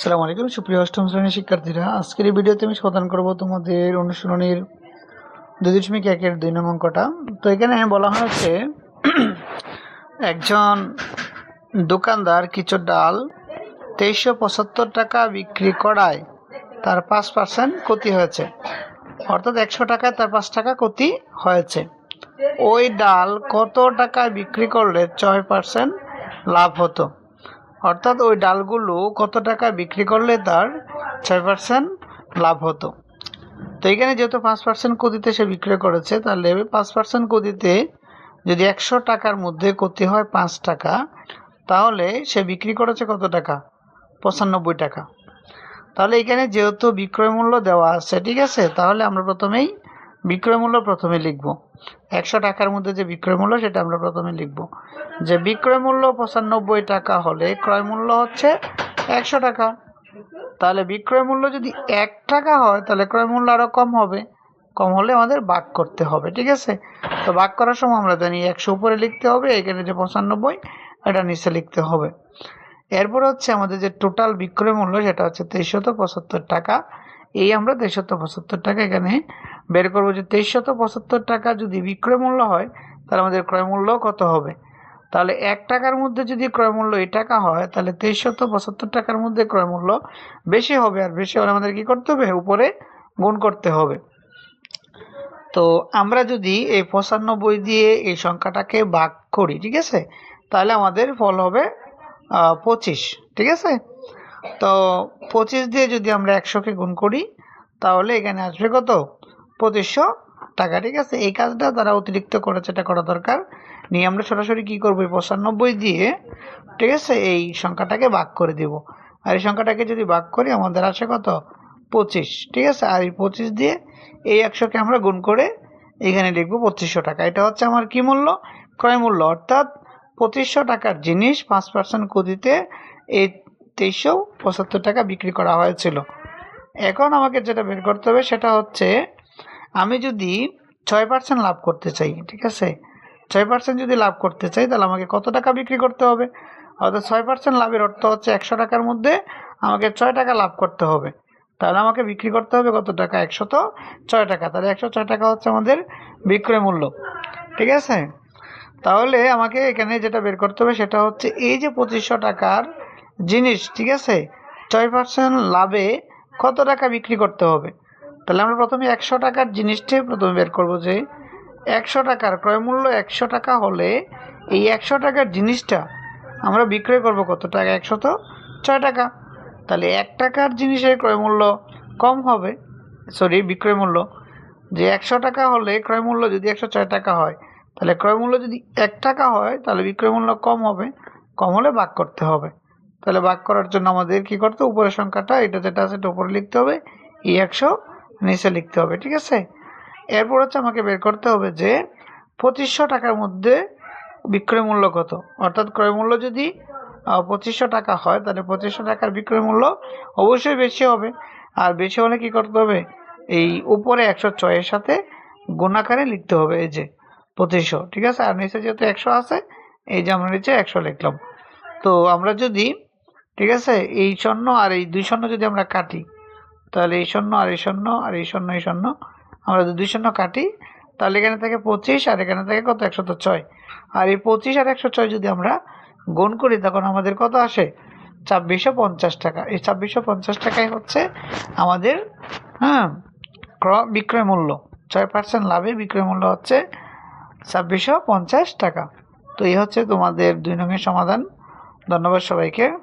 আসসালামু আলাইকুম, সুপ্রিয় অষ্টম শ্রেণির শিক্ষার্থীরা। আজকের এই ভিডিওতে আমি সমাধান করব তোমাদের অনুশীলনীর দুই দশমিক একের দুই নং অঙ্কটা। তো এখানে বলা হয়েছে, একজন দোকানদার কিছু ডাল তেইশশো পঁচাত্তর টাকা বিক্রি করায়, তার পাঁচ পার্সেন্ট ক্ষতি হয়েছে। অর্থাৎ একশো টাকায় তার পাঁচ টাকা ক্ষতি হয়েছে। ওই ডাল কত টাকায় বিক্রি করলে ছয় পার্সেন্ট লাভ হতো? অর্থাৎ ওই ডালগুলো কত টাকা বিক্রি করলে তার ছয় পার্সেন্ট লাভ হতো? তো এখানে যেহেতু পাঁচ পার্সেন্ট কদিতে সে বিক্রি করেছে, তাহলে পাঁচ পার্সেন্ট কদিতে যদি একশো টাকার মধ্যে ক্ষতি হয় পাঁচ টাকা, তাহলে সে বিক্রি করেছে কত টাকা? পঁচানব্বই টাকা। তাহলে এখানে যেহেতু বিক্রয় মূল্য দেওয়া আছে, ঠিক আছে? তাহলে আমরা প্রথমেই বিক্রয় মূল্য প্রথমে লিখব। একশো টাকার মধ্যে যে বিক্রয় মূল্য, সেটা আমরা প্রথমে লিখব। যে বিক্রয় মূল্য পঁচানব্বই টাকা হলে ক্রয় মূল্য হচ্ছে একশো টাকা। তাহলে বিক্রয় মূল্য যদি এক টাকা হয়, তাহলে ক্রয় মূল্য আরও কম হবে। কম হলে আমাদের ভাগ করতে হবে, ঠিক আছে? তো ভাগ করার সময় আমরা জানি একশো উপরে লিখতে হবে, এখানে যে পঁচানব্বই, এটা নিচে লিখতে হবে। এরপর হচ্ছে আমাদের যে টোটাল বিক্রয় মূল্য, সেটা হচ্ছে তেইশশত পঁচাত্তর টাকা। এই আমরা তেইশশত পঁচাত্তর টাকা এখানে বের করব যে তেইশশত পঁচাত্তর টাকা যদি বিক্রয় মূল্য হয়, তাহলে আমাদের ক্রয় মূল্য কত হবে? তাহলে এক টাকার মধ্যে যদি ক্রয় মূল্য এই টাকা হয়, তাহলে তেইশশত পঁচাত্তর টাকার মধ্যে ক্রয় মূল্য বেশি হবে, আর বেশি হলে আমাদের কি করতে হবে? উপরে গুণ করতে হবে। তো আমরা যদি এই পঁচানব্বই দিয়ে এই সংখ্যাটাকে ভাগ করি, ঠিক আছে? তাহলে আমাদের ফল হবে পঁচিশ, ঠিক আছে? তো পঁচিশ দিয়ে যদি আমরা একশোকে গুণ করি, তাহলে এখানে আসবে কত? পঁচিশশো টাকা, ঠিক আছে? এই কাজটা তারা অতিরিক্ত করেছে, এটা করা দরকার। নিয়ে আমরা সরাসরি কি করব? পঁচানব্বই দিয়ে, ঠিক আছে, এই সংখ্যাটাকে ভাগ করে দিব। আর এই সংখ্যাটাকে যদি ভাগ করি, আমাদের আসে কত? পঁচিশ, ঠিক আছে? আর এই পঁচিশ দিয়ে এই একশোকে আমরা গুণ করে এখানে লিখব পঁচিশশো টাকা। এটা হচ্ছে আমার কি মূল্য? ক্রয় মূল্য। অর্থাৎ পঁচিশশো টাকার জিনিস পাঁচ পার্সেন্ট কুদিতে এই তেইশশো পঁচাত্তর টাকা বিক্রি করা হয়েছিল। এখন আমাকে যেটা বের করতে হবে, সেটা হচ্ছে আমি যদি ছয় পার্সেন্ট লাভ করতে চাই, ঠিক আছে? ছয় পার্সেন্ট যদি লাভ করতে চাই, তাহলে আমাকে কত টাকা বিক্রি করতে হবে? অর্থাৎ ছয় পার্সেন্ট লাভের অর্থ হচ্ছে একশো টাকার মধ্যে আমাকে ছয় টাকা লাভ করতে হবে। তাহলে আমাকে বিক্রি করতে হবে কত টাকা? একশত ছয় টাকা। তাহলে একশো ছয় টাকা হচ্ছে আমাদের বিক্রয় মূল্য। ঠিক আছে? তাহলে আমাকে এখানে যেটা বের করতে হবে সেটা হচ্ছে এই যে পঁচিশশো টাকার জিনিস, ঠিক আছে? ছয় পার্সেন্ট লাভে কত টাকা বিক্রি করতে হবে? তাহলে আমরা প্রথমে একশো টাকার জিনিসটাই প্রথমে বের করব যে একশো টাকার ক্রয় মূল্য একশো টাকা হলে এই একশো টাকার জিনিসটা আমরা বিক্রয় করব কত টাকা? একশত ছয় টাকা। তাহলে এক টাকার জিনিসের ক্রয় মূল্য কম হবে সরি বিক্রয় মূল্য। যে একশো টাকা হলে ক্রয় মূল্য যদি একশো ছয় টাকা হয়, তাহলে ক্রয় মূল্য যদি এক টাকা হয়, তাহলে বিক্রয় মূল্য কম হবে। কম হলে ভাগ করতে হবে। তাহলে ভাগ করার জন্য আমাদের কি করতে উপরের সংখ্যাটা, এটা যেটা আছে, এটা উপরে লিখতে হবে। এই একশো নিচে লিখতে হবে, ঠিক আছে? এরপর হচ্ছে আমাকে বের করতে হবে যে পঁচিশশো টাকার মধ্যে বিক্রয় মূল্য কত? অর্থাৎ ক্রয় মূল্য যদি পঁচিশশো টাকা হয়, তাহলে পঁচিশশো টাকার বিক্রয় মূল্য অবশ্যই বেশি হবে। আর বেশি হলে কি করতে হবে? এই উপরে একশো ছয়ের সাথে গুণাকারে লিখতে হবে, এই যে পঁচিশশো, ঠিক আছে? আর নিচে যেহেতু একশো আছে, এই যে আমরা নিচে একশো লিখলাম। তো আমরা যদি, ঠিক আছে? এই শূন্য আর এই দুই শূন্য যদি আমরা কাটি তাহলে এই শূন্য, আর এই শূন্য, আর এই শূন্য এই শূন্য। আমরা যদি দুই শূন্য কাটি, তাহলে এখানে থেকে পঁচিশ, আর এখানে থেকে কত? একশত ছয়। আর এই পঁচিশ আর একশো ছয় যদি আমরা গুণ করি, তখন আমাদের কত আসে? ছাব্বিশশো পঞ্চাশ টাকা। এই ছাব্বিশশো পঞ্চাশ টাকাই হচ্ছে আমাদের হ্যাঁ ক্র- বিক্রয় মূল্য। ছয় পার্সেন্ট লাভে বিক্রয় মূল্য হচ্ছে ছাব্বিশশো পঞ্চাশ টাকা। তো এই হচ্ছে তোমাদের দুই নঙের সমাধান। ধন্যবাদ সবাইকে।